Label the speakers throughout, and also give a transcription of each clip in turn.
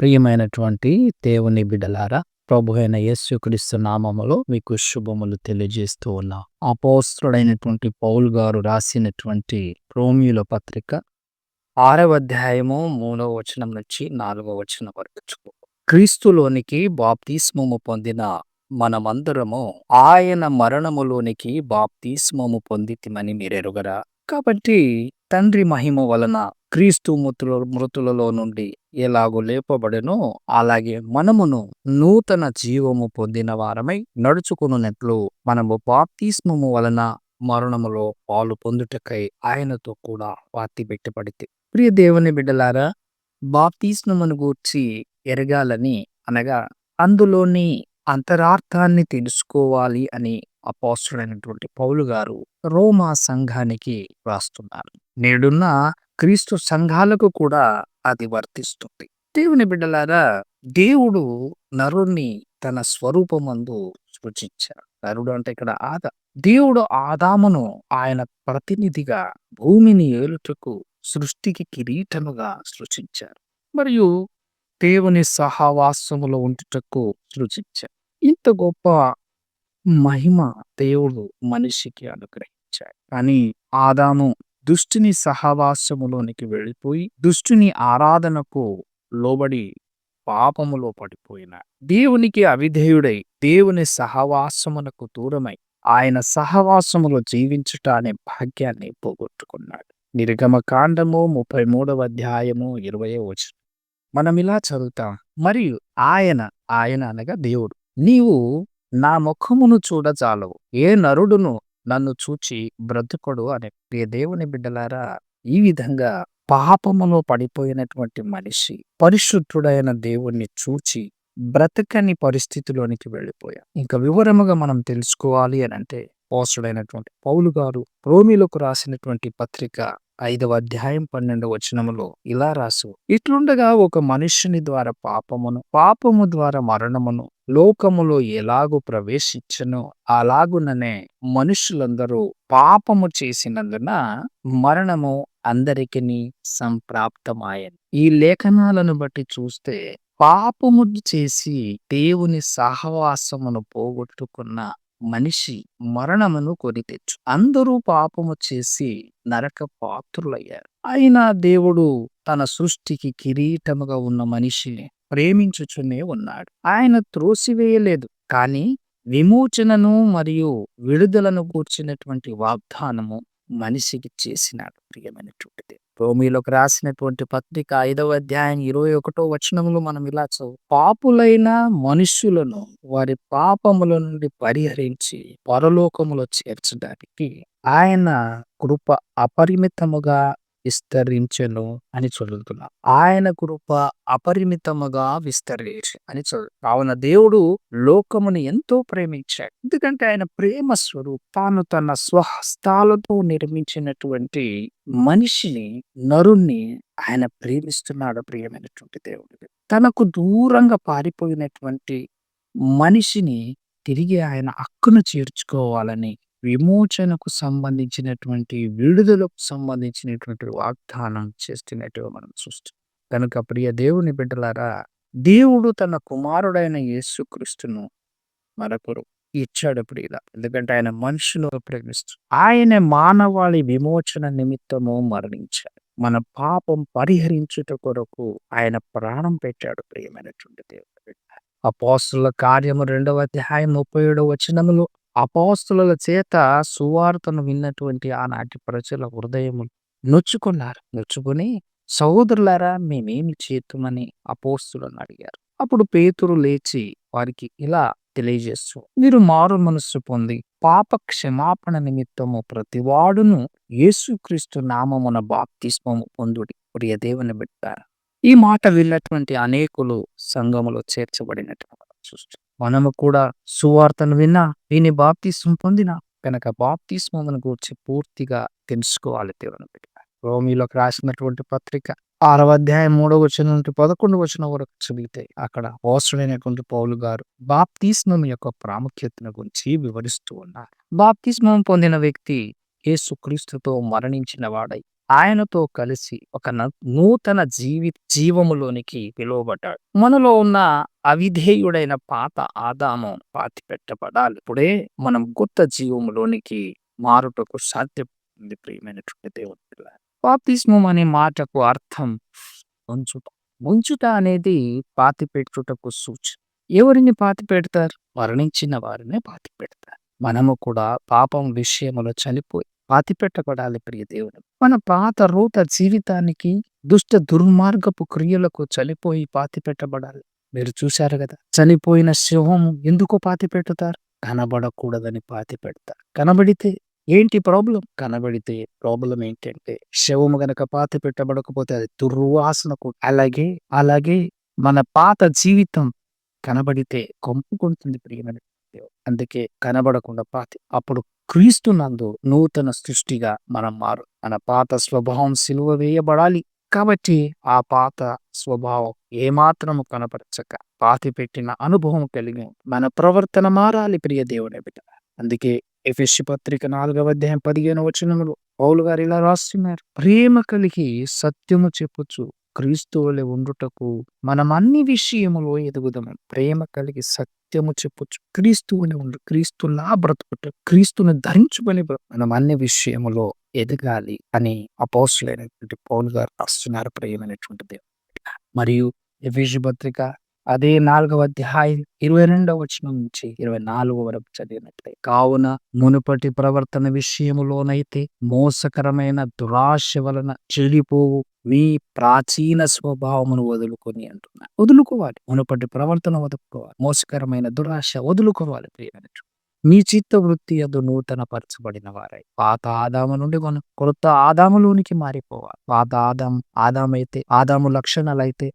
Speaker 1: ప్రియమైనటువంటి దేవుని బిడ్డలారా ప్రభు అయిన యేసుక్రీస్తు నామములో మీకు శుభములు తెలియజేస్తూ ఉన్నా అపోస్తుడైనటువంటి పౌల్ గారు రాసినటువంటి రోమియుల పత్రిక ఆరవ అధ్యాయము మూడవ వచనం నుంచి నాలుగవ వచనం వరకు క్రీస్తులోనికి బాప్తిస్మము పొందిన మనమందరము ఆయన మరణములోనికి బాప్తిస్మము పొందితిమని మీరెరుగరా? కాబట్టి తండ్రి మహిమ వలన క్రీస్తు మృతుల మృతులలో నుండి ఎలాగో లేపబడెనో అలాగే మనమును నూతన జీవము పొందిన వారమై నడుచుకున్నట్లు మనము బాప్తిస్మము వలన మరణములో పాలు పొందుటకై ఆయనతో కూడా పాతి పెట్టబడితే. ప్రియ దేవుని బిడ్డలారా బాప్తిస్మమును గూర్చి ఎరగాలని అనగా అందులోని అంతరార్థాన్ని తెలుసుకోవాలి అని అపోస్తుడైనటువంటి పౌలు గారు రోమా సంఘానికి రాస్తున్నారు. నేడున్న క్రీస్తు సంఘాలకు కూడా అది వర్తిస్తుంది. దేవుని బిడ్డలారా దేవుడు నరుణ్ణి తన స్వరూపమందు సృజించాడు. నరుడు అంటే ఇక్కడ ఆద దేవుడు ఆదామును ఆయన ప్రతినిధిగా భూమిని ఏలుటకు సృష్టికి కిరీటముగా సృజించారు. మరియు దేవుని సహవాసములో ఉంటుటకు సృజించారు. ఇంత గొప్ప మహిమ దేవుడు మనిషికి అనుగ్రహించాడు. కానీ ఆదాము దుష్టుని సహవాసములోనికి వెళ్ళిపోయి దుష్టుని ఆరాధనకు లోబడి పాపములో పడిపోయిన దేవునికి అవిధేయుడై దేవుని సహవాసమునకు దూరమై ఆయన సహవాసములో జీవించుట అనే భాగ్యాన్ని పోగొట్టుకున్నాడు. నిర్గమకాండము ముప్పై మూడవ అధ్యాయము ఇరవై వచనం. మనం ఇలా చదువుతాం. మరియు ఆయన ఆయన అనగా దేవుడు. నీవు నా ముఖమును చూడజాలవు. ఏ నరుడును నన్ను చూచి బ్రతుకొడు అనే. ప్రియ దేవుని బిడ్డలారా ఈ విధంగా పాపములో పడిపోయినటువంటి మనిషి పరిశుద్ధుడైన దేవుణ్ణి చూచి బ్రతకని పరిస్థితిలోనికి వెళ్ళిపోయా ఇంకా వివరముగా మనం తెలుసుకోవాలి అని అంటే పోస్టుడైనటువంటి పౌలు గారు రోమిలకు రాసినటువంటి పత్రిక ఐదవ అధ్యాయం పన్నెండవ వచనములో ఇలా రాసు ఇట్లుండగా ఒక మనుష్యుని ద్వారా పాపమును పాపము ద్వారా మరణమును లోకములో ఎలాగూ ప్రవేశించను అలాగుననే మనుషులందరూ పాపము చేసినందున మరణము అందరికీ సంప్రాప్తమాయను. ఈ లేఖనాలను బట్టి చూస్తే పాపము చేసి దేవుని సహవాసమును పోగొట్టుకున్న మనిషి మరణమును కొని తెచ్చు. అందరూ పాపము చేసి నరక పాత్రులయ్యారు. అయినా దేవుడు తన సృష్టికి కిరీటముగా ఉన్న మనిషిని ప్రేమించుచునే ఉన్నాడు. ఆయన త్రోసివేయలేదు. కానీ విమోచనను మరియు విడుదలను కూర్చున్నటువంటి వాగ్దానము మనిషికి చేసినాడు ప్రియమైనటువంటిది రోమిలోకి రాసినటువంటి పత్రిక ఐదవ అధ్యాయం ఇరవై ఒకటో వచనములు మనం ఇలా చదువు పాపులైన మనుష్యులను వారి పాపముల నుండి పరిహరించి పరలోకములో చేర్చడానికి ఆయన కృప అపరిమితముగా విస్తరించెను అని చదువుతున్నాం ఆయన కృప అపరిమితముగా విస్తరించి అని చదువు కావున దేవుడు లోకమును ఎంతో ప్రేమించాడు. ఎందుకంటే ఆయన ప్రేమ స్వరూప్ తాను తన స్వహస్తాలతో నిర్మించినటువంటి మనిషిని నరుణ్ణి ఆయన ప్రేమిస్తున్నాడు ప్రియమైనటువంటి దేవుడు. తనకు దూరంగా పారిపోయినటువంటి మనిషిని తిరిగి ఆయన హక్కును చేర్చుకోవాలని విమోచనకు సంబంధించినటువంటి విడుదలకు సంబంధించినటువంటి వాగ్దానం చేస్తున్నట్టుగా మనం చూస్తాం. కనుక ప్రియ దేవుని బిడ్డలారా దేవుడు తన కుమారుడైన యేసుక్రీస్తును మరొకరు ఇచ్చాడు ప్రియుల. ఎందుకంటే ఆయన మనుషులు ప్రేమిస్తూ ఆయన మానవాళి విమోచన నిమిత్తము మరణించాడు. మన పాపం పరిహరించుట కొరకు ఆయన ప్రాణం పెట్టాడు ప్రియమైనటువంటి దేవుడు అపోస్తుల కార్యము రెండవ అధ్యాయం ముప్పై ఏడవ వచనములు అపోస్తుల చేత సువార్తను విన్నటువంటి ఆనాటి ప్రజల హృదయములు నొచ్చుకున్నారు. నొచ్చుకొని సహోదరులారా మేమేమి చేతుమని అపోస్తులను అడిగారు. అప్పుడు పేతురు లేచి వారికి ఇలా తెలియజేస్తూ మీరు మారు మనస్సు పొంది పాప క్షమాపణ నిమిత్తము ప్రతివాడును యేసుక్రీస్తు నామమున బాప్తిస్మము పొందుడి ప్రియ దేవుని బిడ్డారు. ఈ మాట విన్నటువంటి అనేకులు సంఘములో చేర్చబడినట్టు చూస్తాం మనము కూడా సువార్తను విన్నా దీని బాప్తీస్వం పొందిన కనుక బాప్తిస్మమును గురించి పూర్తిగా తెలుసుకోవాలి దేవుని రోమిలోకి రాసినటువంటి పత్రిక ఆరవ అధ్యాయం మూడవ వచ్చిన నుండి పదకొండు వచ్చిన వరకు చదివితే అక్కడ అవసరమైనటువంటి పౌలు గారు బాప్తీస్మం యొక్క ప్రాముఖ్యతను గురించి వివరిస్తూ ఉన్నారు. బాప్తీస్మం పొందిన వ్యక్తి యేసుక్రీస్తుతో మరణించిన వాడై ఆయనతో కలిసి ఒక నూతన జీవి జీవములోనికి పిలువబడ్డాడు. మనలో ఉన్న అవిధేయుడైన పాత ఆదాము పాతి పెట్టబడాలి ఇప్పుడే మనం కొత్త జీవములోనికి మారుటకు సాధ్యపడుతుంది ప్రియమైనటువంటి దేవుని పిల్లారా. బాప్తిస్మం అనే మాటకు అర్థం ముంచుట ముంచుట అనేది పాతి పెట్టుటకు సూచన. ఎవరిని పాతి పెడతారు మరణించిన వారిని పాతి పెడతారు మనము కూడా పాపం విషయములో చనిపోయి పాతి పెట్టబడాలి ప్రియ మన పాత రూత జీవితానికి దుష్ట దుర్మార్గపు క్రియలకు చనిపోయి పాతి పెట్టబడాలి మీరు చూశారు కదా చనిపోయిన శవం ఎందుకు పాతి పెట్టుతారు కనబడకూడదని పాతి పెడతారు కనబడితే ఏంటి ప్రాబ్లం? కనబడితే ప్రాబ్లం ఏంటంటే శవము గనక పాతి పెట్టబడకపోతే అది దుర్వాసనకు అలాగే అలాగే మన పాత జీవితం కనబడితే కొంపుకుంటుంది ప్రియమైన అందుకే కనబడకుండా పాతి. అప్పుడు క్రీస్తు నందు నూతన సృష్టిగా మనం మారు. మన పాత స్వభావం సిలువ వేయబడాలి. కాబట్టి ఆ పాత స్వభావం ఏమాత్రము కనపరచక పాతి పెట్టిన అనుభవం కలిగి మన ప్రవర్తన మారాలి ప్రియ దేవుని బిడ్డ. అందుకే ఎఫెసి పత్రిక నాలుగవ అధ్యాయం పదిహేను వచనములు పౌలు గారు ఇలా రాస్తున్నారు. ప్రేమ కలిగి సత్యము చెప్పుచు క్రీస్తువులే ఉండుటకు మనం అన్ని విషయములో ఎదుగుదాము. ప్రేమ కలిగి సత్యము చెప్పొచ్చు క్రీస్తువుని ఉండు క్రీస్తులా బ్రతుకుట క్రీస్తుని ధరించుకొని మనం అన్ని విషయములో ఎదగాలి అని అపోసులైనటువంటి పౌలు గారు రాస్తున్నారు ప్రియమైనటువంటి దేవుడు. మరియు పత్రిక అదే నాలుగవ అధ్యాయం ఇరవై రెండవ వచనం నుంచి ఇరవై నాలుగు వరకు చదివినట్లే. కావున మునుపటి ప్రవర్తన విషయములోనైతే మోసకరమైన దురాశ వలన చెడిపోవు మీ ప్రాచీన స్వభావమును వదులుకొని అంటున్నా. వదులుకోవాలి. మునుపటి ప్రవర్తన వదులుకోవాలి. మోసకరమైన దురాశ వదులుకోవాలి ప్రియమైన మీ చిత్త వృత్తి అదు నూతన పరచబడిన వారై. పాత ఆదాము నుండి మనం కొత్త ఆదాములోనికి మారిపోవాలి. పాత ఆదాం ఆదామైతే ఆదాము లక్షణాలైతే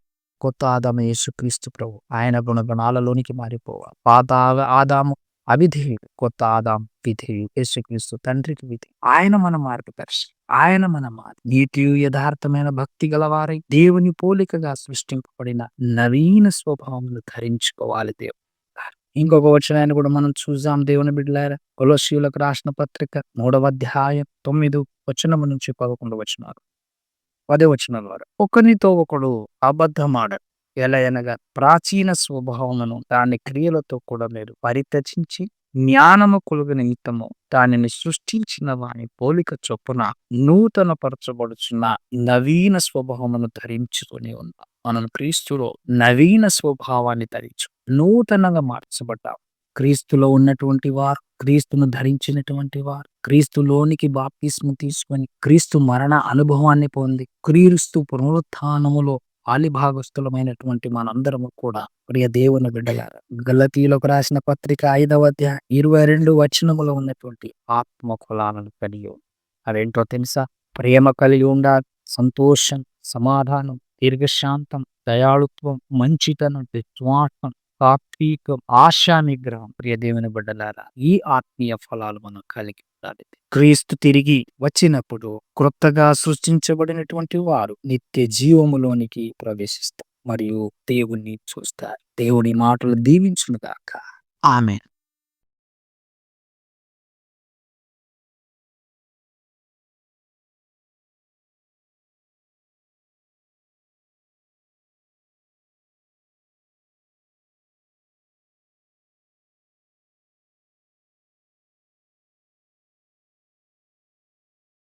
Speaker 1: కొత్త ఆదాము యేసుక్రీస్తు ప్రభు. ఆయన గుణగణాలలోనికి మారిపోవాలి. పాత ఆదాము అవిధేయుడు కొత్త ఆదాం విధేయుడు యేసుక్రీస్తు తండ్రికి విధి. ఆయన మన మార్గదర్శి ఆయన మన మాది. నీతియు యథార్థమైన భక్తి గలవారై దేవుని పోలికగా సృష్టింపబడిన నవీన స్వభావమును ధరించుకోవాలి దేవుడు. ఇంకొక వచనాన్ని కూడా మనం చూసాం దేవుని బిడ్డలారా. కొలశీలకు రాసిన పత్రిక మూడవ అధ్యాయం తొమ్మిది వచనము నుంచి పదకొండు వచనాలు. పదే వచ్చిన వారు ఒకరితో ఒకడు అబద్ధమాడడు ఎలా అనగా ప్రాచీన స్వభావమును దాని క్రియలతో కూడా మీరు పరిత్యజించి జ్ఞానము కొలుగు నిమిత్తము దానిని సృష్టించిన వాని పోలిక చొప్పున నూతన పరచబడుచున్న నవీన స్వభావమును ధరించుకొని ఉన్నాం మనం క్రీస్తులో నవీన స్వభావాన్ని ధరించు నూతనంగా మార్చబడ్డాం. క్రీస్తులో ఉన్నటువంటి వారు క్రీస్తును ధరించినటువంటి వారు క్రీస్తులోనికి బాప్తిస్ము తీసుకొని క్రీస్తు మరణ అనుభవాన్ని పొంది క్రీస్తు పునరుత్థానములో ఆలిభాగస్థులమైనటువంటి మనందరము కూడా ప్రియ దేవుని బిడ్డలారా గలతీలకు రాసిన పత్రిక ఐదవ అధ్యాయం ఇరవై రెండు వచనములో ఉన్నటువంటి ఆత్మ కులాలను కలిగి అదేంటో తెలుసా? ప్రేమ కలిగి ఉండాలి సంతోషం సమాధానం దీర్ఘశాంతం దయాళుత్వం మంచితనం విశ్వాసం సాత్వికం ఆశా నిగ్రహం ప్రియ దేవుని బిడ్డలారా ఈ ఆత్మీయ ఫలాలు మనం కలిగి ఉండాలి. క్రీస్తు తిరిగి వచ్చినప్పుడు క్రొత్తగా సృష్టించబడినటువంటి వారు నిత్య జీవములోనికి ప్రవేశిస్తారు. మరియు దేవుణ్ణి చూస్తారు. దేవుని మాటలు దీవించునుగాక. ఆమె